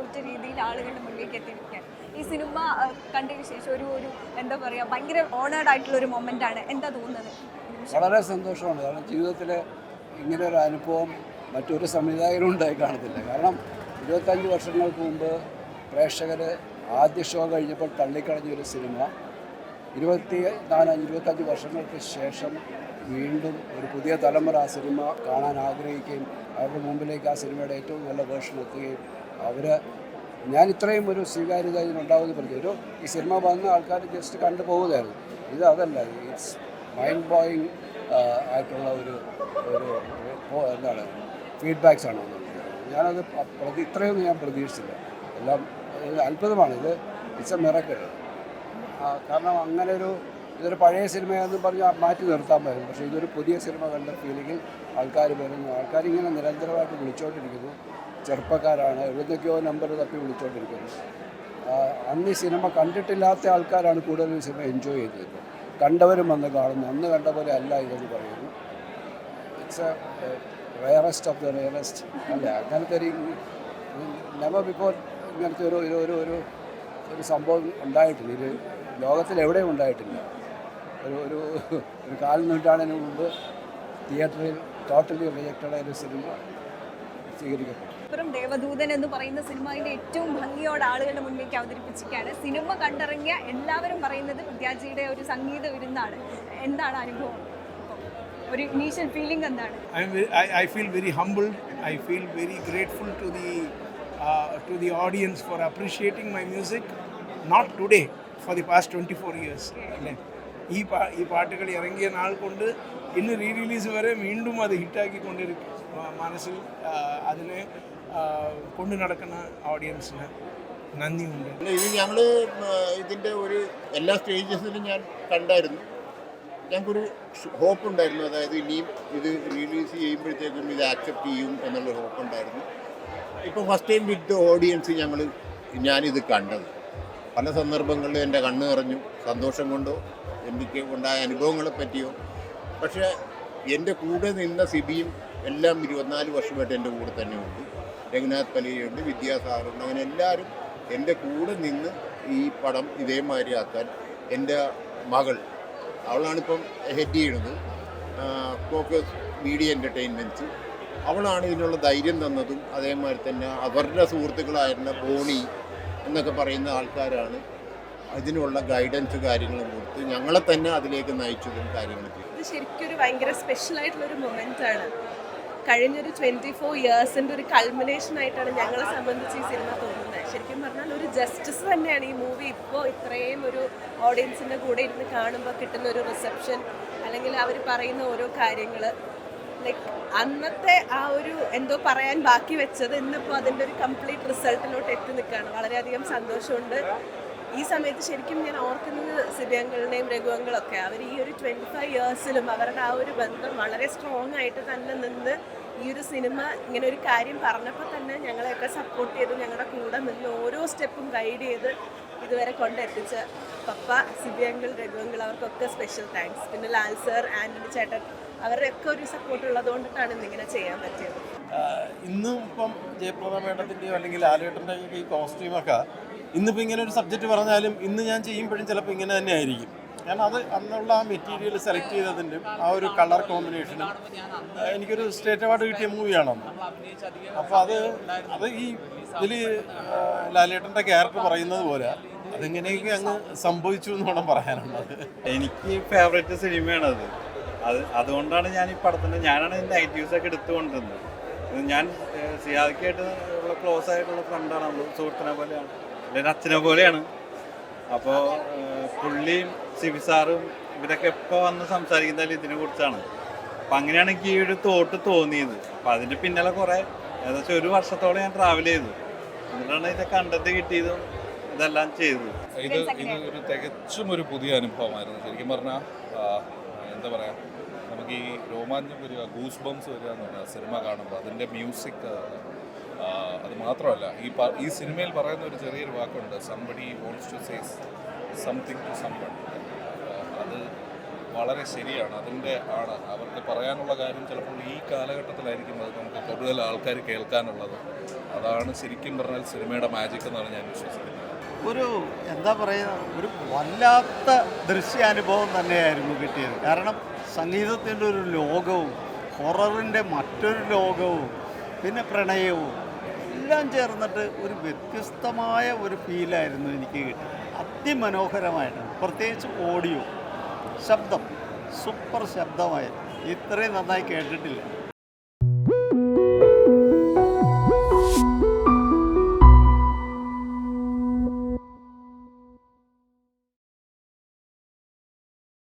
ഒറ്റ രീതിയിൽ ആളുകളുടെ മുന്നിലേക്ക് എത്തിയിരിക്കുകയാണ്. ഈ സിനിമ കണ്ടതിന് ശേഷം ഒരു ഒരു എന്താ പറയുക ഭയങ്കര ഓണേഡ് ആയിട്ടുള്ള ഒരു മൊമെന്റ് ആണ്. എന്താ തോന്നുന്നത്? വളരെ സന്തോഷമാണ്. കാരണം ജീവിതത്തിൽ ഇങ്ങനെ ഒരു അനുഭവം മറ്റൊരു സംവിധായകനും ഉണ്ടായി കാണത്തില്ല. കാരണം ഇരുപത്തഞ്ച് വർഷങ്ങൾക്ക് മുമ്പ് പ്രേക്ഷകർ ആദ്യ ഷോ കഴിഞ്ഞപ്പോൾ തള്ളിക്കളഞ്ഞ ഒരു സിനിമ. ഇരുപത്തി നാല് ഇരുപത്തഞ്ച് വർഷങ്ങൾക്ക് ശേഷം വീണ്ടും ഒരു പുതിയ തലമുറ ആ സിനിമ കാണാൻ ആഗ്രഹിക്കുകയും അവരുടെ മുമ്പിലേക്ക് ആ സിനിമയുടെ ഏറ്റവും നല്ല വേർഷൻ എത്തുകയും അവർ ഞാൻ ഇത്രയും ഒരു സ്വീകാര്യത ഇതിനുണ്ടാവുമെന്ന് പറഞ്ഞു. ഒരു ഈ സിനിമ വന്ന ആൾക്കാർ ജസ്റ്റ് കണ്ടു പോകുന്നതായിരുന്നു. ഇത് അതല്ല ഇറ്റ്സ് മൈൻഡ് ബോയിങ് ആയിട്ടുള്ള ഒരു ഒരു എന്താണ് ഫീഡ്ബാക്സ് ആണ് ഞാനത് പ്രതി ഇത്രയൊന്നും ഞാൻ പ്രതീക്ഷിച്ചില്ല. എല്ലാം അത്ഭുതമാണ്. ഇത് ഇറ്റ്സ് എ മിറക്കൽ കാരണം അങ്ങനെ ഒരു ഇതൊരു പഴയ സിനിമയാണെന്ന് പറഞ്ഞ് മാറ്റി നിർത്താൻ പറ്റും പക്ഷേ ഇതൊരു പുതിയ സിനിമ കണ്ട ഫീലിങ്ങിൽ ആൾക്കാർ വരുന്നു. ആൾക്കാരിങ്ങനെ നിരന്തരമായിട്ട് വിളിച്ചോണ്ടിരിക്കുന്നു. ചെറുപ്പക്കാരാണ്. എഴുതൊക്കെയോ നമ്പർ തപ്പി വിളിച്ചോണ്ടിരിക്കുന്നു. അന്ന് ഈ സിനിമ കണ്ടിട്ടില്ലാത്ത ആൾക്കാരാണ് കൂടുതൽ ഈ സിനിമ എൻജോയ് ചെയ്തത്. കണ്ടവരും വന്ന് കാണുന്നു. അന്ന് കണ്ട പോലെ അല്ല ഇതെന്ന് പറയുന്നു. It's a rarest of the rarest അല്ല അങ്ങനത്തെ ഒരു നെവർ ബിഫോർ ഇങ്ങനത്തെ ഒരു ഒരു ഒരു സംഭവം ഉണ്ടായിട്ടില്ല. ഇത് ലോകത്തിൽ എവിടെയും ഉണ്ടായിട്ടില്ല. ഒരു ഒരു ഒരു കാൽ നൂറ്റാണ്ടിന് മുമ്പ് തിയേറ്ററിൽ ടോട്ടലി റിജക്റ്റഡ് ഒരു സിനിമ സ്വീകരിക്കപ്പെട്ടു. അപ്പുറം ദേവദൂതൻ എന്ന് പറയുന്ന സിനിമ സിനിമയുടെ ഏറ്റവും ഭംഗിയോടെ ആളുകളുടെ മുന്നിലേക്ക് അവതരിപ്പിച്ചിരിക്കുകയാണ്. സിനിമ കണ്ടിറങ്ങിയ എല്ലാവരും പറയുന്നത് വിദ്യാജിയുടെ ഒരു സംഗീത വിരുന്നാണ്. എന്താണ് അനുഭവം? ഒരു ഇനീഷ്യൽ ഫീലിംഗ് എന്താണ്? I feel very humble I feel very grateful to the to the audience for appreciating my music not today for the past twenty four years past 24 years. അല്ലേ ഈ പാ ഈ പാട്ടുകൾ ഇറങ്ങിയ നാൾ കൊണ്ട് ഇന്ന് റീ റിലീസ് വരെ വീണ്ടും അത് ഹിറ്റാക്കി കൊണ്ടിരിക്കും മനസ്സിൽ അതിനെ കൊണ്ടു നടക്കുന്ന ഓഡിയൻസിന് നന്ദിയുണ്ട്. ഇത് ഞങ്ങൾ ഇതിന്റെ ഒരു എല്ലാ സ്റ്റേജസിലും ഞാൻ കണ്ടായിരുന്നു. ഞങ്ങൾക്കൊരു ഹോപ്പ് ഉണ്ടായിരുന്നു അതായത് ഇനിയും ഇത് റിലീസ് ചെയ്യുമ്പോഴത്തേക്കും ഇത് ആക്സെപ്റ്റ് ചെയ്യും എന്നുള്ള ഹോപ്പ് ഉണ്ടായിരുന്നു ഇപ്പോൾ ഫസ്റ്റ് ടൈം വിത്ത് ഓഡിയൻസ് ഞങ്ങൾ ഞാനിത് കണ്ടത്. പല സന്ദർഭങ്ങളിലും എന്റെ കണ്ണ് നിറഞ്ഞു. സന്തോഷം കൊണ്ടോ എനിക്ക് ഉണ്ടായ അനുഭവങ്ങളെ പറ്റിയോ? പക്ഷേ എന്റെ കൂടെ നിന്ന സിബിയും എല്ലാം ഇരുപത്തിനാല് വർഷമായിട്ട് എന്റെ കൂടെ തന്നെ ഉണ്ട്. രഘുനാഥ് പലിയുണ്ട് വിദ്യാസാറുണ്ട് അങ്ങനെ എല്ലാവരും എന്റെ കൂടെ നിന്ന് ഈ പടം ഇതേമാതിരി ആക്കാൻ എന്റെ മകൾ അവളാണിപ്പം ഹെഡ് ചെയ്യണത് ഫോക്കസ് മീഡിയ എന്റർടൈൻമെന്റ്സ് അവളാണ് ഇതിനുള്ള ധൈര്യം തന്നതും അതേമാതിരി തന്നെ അവരുടെ സുഹൃത്തുക്കളായിരുന്ന ബോണി എന്നൊക്കെ പറയുന്ന ആൾക്കാരാണ് അതിനുള്ള ഗൈഡൻസ് കാര്യങ്ങളും കൊടുത്ത് ഞങ്ങളെ തന്നെ അതിലേക്ക് നയിച്ചതും കാര്യങ്ങളും ചെയ്തു. ഇത് ശരിക്കും ഒരു ഭയങ്കര സ്പെഷ്യൽ ആയിട്ടുള്ള ഒരു മൊമെന്റ് ആണ്. കഴിഞ്ഞൊരു ട്വന്റി ഫോർ ഇയേഴ്സിന്റെ ഒരു കൾമിനേഷൻ ആയിട്ടാണ് ഞങ്ങളെ സംബന്ധിച്ച് ഈ സിനിമ തോന്നുന്നത്. ശരിക്കും പറഞ്ഞാൽ ഒരു ജസ്റ്റിസ് തന്നെയാണ് ഈ മൂവി ഇപ്പോൾ ഇത്രയും ഒരു ഓഡിയൻസിന്റെ കൂടെ ഇരുന്ന് കാണുമ്പോൾ കിട്ടുന്ന ഒരു റിസപ്ഷൻ അല്ലെങ്കിൽ അവർ പറയുന്ന ഓരോ കാര്യങ്ങൾ ലൈക്ക് അന്നത്തെ ആ ഒരു എന്തോ പറയാൻ ബാക്കി വെച്ചത് ഇന്നിപ്പോൾ അതിന്റെ ഒരു കംപ്ലീറ്റ് റിസൾട്ടിലോട്ട് എത്തി നിൽക്കുകയാണ്. വളരെയധികം സന്തോഷമുണ്ട്. ഈ സമയത്ത് ശരിക്കും ഞാൻ ഓർക്കുന്നത് സിബിയങ്കളുടെയും രഘുവങ്ങളൊക്കെ. അവർ ഈ ഒരു ട്വന്റി ഫൈവ് ഇയേഴ്സിലും അവരുടെ ആ ഒരു ബന്ധം വളരെ സ്ട്രോങ് ആയിട്ട് തന്നെ നിന്ന് ഈ ഒരു സിനിമ ഇങ്ങനെ ഒരു കാര്യം പറഞ്ഞപ്പോൾ തന്നെ ഞങ്ങളെയൊക്കെ സപ്പോർട്ട് ചെയ്ത് ഞങ്ങളുടെ കൂടെ നിന്ന് ഓരോ സ്റ്റെപ്പും ഗൈഡ് ചെയ്ത് ഇതുവരെ കൊണ്ടെത്തിച്ച പപ്പ സിബിയങ്കിൾ രഘുവങ്കിൾ അവർക്കൊക്കെ സ്പെഷ്യൽ താങ്ക്സ് പിന്നെ ലാൽ സർ ആന്റണി ചേട്ടൻ അവരുടെയൊക്കെ ഒരു സപ്പോർട്ട് ഉള്ളതുകൊണ്ടിട്ടാണ് ഇന്നിങ്ങനെ ചെയ്യാൻ പറ്റിയത്. ഇന്നും ഇപ്പം ജയപ്രദ മേഡത്തിന്റെയോ അല്ലെങ്കിൽ ലാലേട്ടന്റെയൊക്കെ ഈ കോസ്റ്റ്യൂമൊക്കെ ഇന്നിപ്പോൾ ഇങ്ങനെ ഒരു സബ്ജക്റ്റ് പറഞ്ഞാലും ഇന്ന് ഞാൻ ചെയ്യുമ്പോഴും ചിലപ്പോൾ ഇങ്ങനെ തന്നെ ആയിരിക്കും. ഞാൻ അത് അന്നുള്ള ആ മെറ്റീരിയൽ സെലക്ട് ചെയ്തതിന്റെ ആ ഒരു കളർ കോമ്പിനേഷനും എനിക്കൊരു സ്റ്റേറ്റ് അവാർഡ് കിട്ടിയ മൂവിയാണന്ന് അപ്പോൾ അത് അത് ഈ ഇതിൽ ലാലേട്ടന്റെ ക്യാരക്ടർ പറയുന്നത് പോലെ അതെങ്ങനെയൊക്കെ അങ്ങ് സംഭവിച്ചു എന്ന് വേണം പറയാനുള്ളത്. എനിക്ക് ഫേവറേറ്റ് സിനിമയാണ് അത് അത് അതുകൊണ്ടാണ് ഞാൻ ഈ പടത്തിന്റെ ഞാനാണ് നൈറ്റ് ന്യൂസ് ഒക്കെ എടുത്തുകൊണ്ടിരുന്നത്. ഞാൻ സിയാദക്കായിട്ട് ഉള്ള ക്ലോസ് ആയിട്ടുള്ള ഫ്രണ്ടാണ് നമ്മൾ സുഹൃത്തിനെ പോലെയാണ്. എന്റെ അച്ഛനെ പോലെയാണ്. അപ്പോൾ പുള്ളിയും സിബി സാറും ഇവരൊക്കെ എപ്പോൾ വന്ന് സംസാരിക്കുന്നത് ഇതിനെ കുറിച്ചാണ്. അപ്പം അങ്ങനെയാണ് എനിക്ക് ഈ ഒരു തോട്ട് തോന്നിയത്. അപ്പം അതിന്റെ പിന്നാലെ കുറേ ഏകദേശം ഒരു വർഷത്തോളം ഞാൻ ട്രാവൽ ചെയ്തു. എന്നിട്ടാണ് ഇത് കണ്ടന്റ് കിട്ടിയതും ഇതെല്ലാം ചെയ്തത്. ഇത് ഇത് ഒരു തികച്ചും ഒരു പുതിയ അനുഭവമായിരുന്നു. ശരിക്കും പറഞ്ഞാൽ എന്താ പറയുക നമുക്ക് ഈ രോമാഞ്ചം വരിക ഗൂസ് ബംസ് വരിക എന്ന് പറഞ്ഞാൽ സിനിമ കാണുമ്പോൾ അതിന്റെ മ്യൂസിക് അത് മാത്രമല്ല ഈ ഈ സിനിമയിൽ പറയുന്ന ഒരു ചെറിയൊരു വാക്കുണ്ട് somebody wants to says something to someone അത് വളരെ ശരിയാണ് അതിന്റെ ആണ്. അവർക്ക് പറയാനുള്ള കാര്യം ചിലപ്പോൾ ഈ കാലഘട്ടത്തിലായിരിക്കും അത് നമുക്ക് കൂടുതൽ ആൾക്കാർ കേൾക്കാനുള്ളത്. അതാണ് ശരിക്കും പറഞ്ഞാൽ സിനിമയുടെ മാജിക് എന്നാണ് ഞാൻ വിശ്വസിക്കുന്നത്. ഒരു എന്താ പറയുക ഒരു വല്ലാത്ത ദൃശ്യാനുഭവം തന്നെയായിരുന്നു കിട്ടിയത്. കാരണം സംഗീതത്തിന്റെ ഒരു ലോകവും ഹൊററിന്റെ മറ്റൊരു ലോകവും പിന്നെ പ്രണയവും എല്ലാം ചേർന്നിട്ട് ഒരു വ്യത്യസ്തമായ ഒരു ഫീലായിരുന്നു എനിക്ക് കിട്ടിയത്. അതിമനോഹരമായിട്ട് പ്രത്യേകിച്ച് ഓഡിയോ ശബ്ദം സൂപ്പർ ശബ്ദമായിരുന്നു. ഇത്രയും നന്നായി കേട്ടിട്ടില്ല.